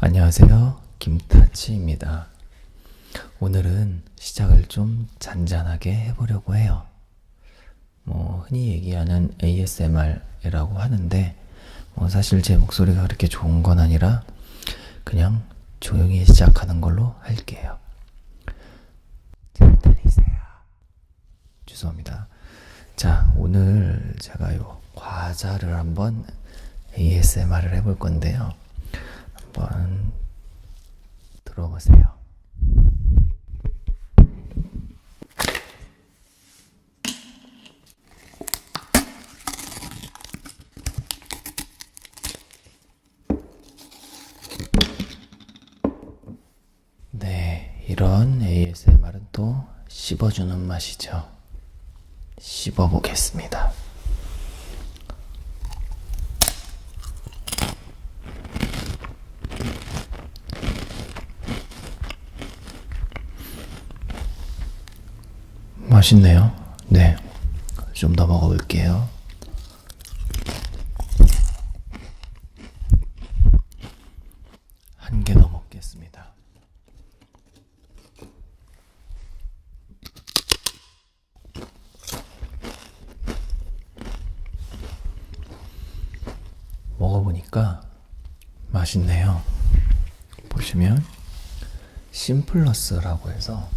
안녕하세요. 김타치입니다. 오늘은 시작을 좀 잔잔하게 해보려고 해요. 뭐, 흔히 얘기하는 ASMR이라고 하는데, 뭐 사실 제 목소리가 그렇게 좋은 건 아니라, 그냥 조용히 시작하는 걸로 할게요. 잘 들리세요? 죄송합니다. 자, 오늘 제가 요 과자를 한번 ASMR을 해볼 건데요. 한번 들어보세요. 네, 이런 ASMR은 또 씹어주는 맛이죠. 씹어보겠습니다. 맛있네요. 네. 좀 더 먹어볼게요. 한 개 더 먹겠습니다. 먹어보니까 맛있네요. 보시면 심플러스라고 해서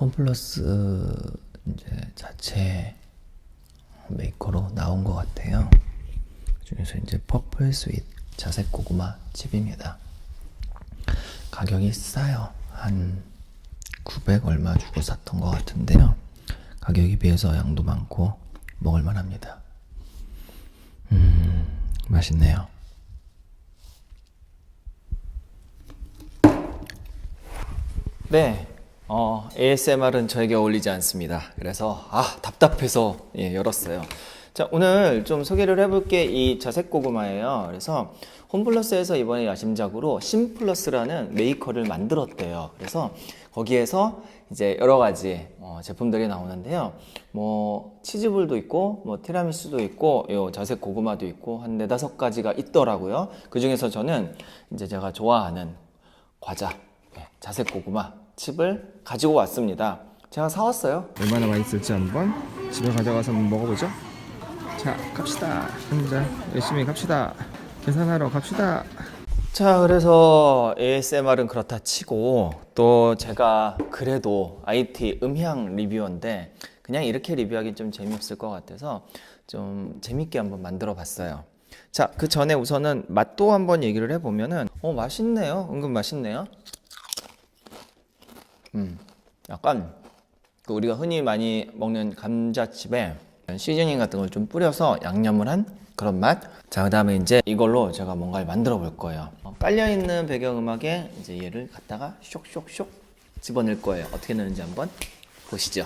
홈플러스 이제 자체 메이커로 나온 것 같아요. 중에서 이제 퍼플 스윗 자색 고구마 칩입니다. 가격이 싸요. 한 900 얼마 주고 샀던 것 같은데요. 가격에 비해서 양도 많고 먹을만 합니다. 음, 맛있네요. 네. 어, ASMR은 저에게 어울리지 않습니다. 그래서, 아, 답답해서, 예, 열었어요. 자, 오늘 좀 소개를 해볼 게 이 자색 고구마예요. 그래서 홈플러스에서 이번에 야심작으로 심플러스라는 메이커를 만들었대요. 그래서 거기에서 이제 여러 가지 어, 제품들이 나오는데요. 뭐 치즈볼도 있고, 뭐 티라미수도 있고, 요 자색 고구마도 있고 한 네다섯 가지가 있더라고요. 그 중에서 저는 이제 제가 좋아하는 과자, 네, 자색 고구마 칩을 가지고 왔습니다. 제가 사왔어요. 얼마나 맛있을지 한번 집에 가져가서 한번 먹어보죠. 자, 갑시다. 혼자 열심히 갑시다. 계산하러 갑시다. 자, 그래서 ASMR은 그렇다 치고 또 제가 그래도 IT 음향 리뷰어인데 그냥 이렇게 리뷰하기 좀 재미없을 것 같아서 좀 재밌게 한번 만들어 봤어요. 자, 그 전에 우선은 맛도 한번 얘기를 해보면은 어, 맛있네요. 은근 맛있네요. 음, 약간 그 우리가 흔히 많이 먹는 감자칩에 시즈닝 같은 걸 좀 뿌려서 양념을 한 그런 맛. 자, 그 다음에 이제 이걸로 제가 뭔가를 만들어 볼 거예요. 어, 깔려 있는 배경 음악에 이제 얘를 갖다가 쇽쇽쇽 집어넣을 거예요. 어떻게 넣는지 한번 보시죠.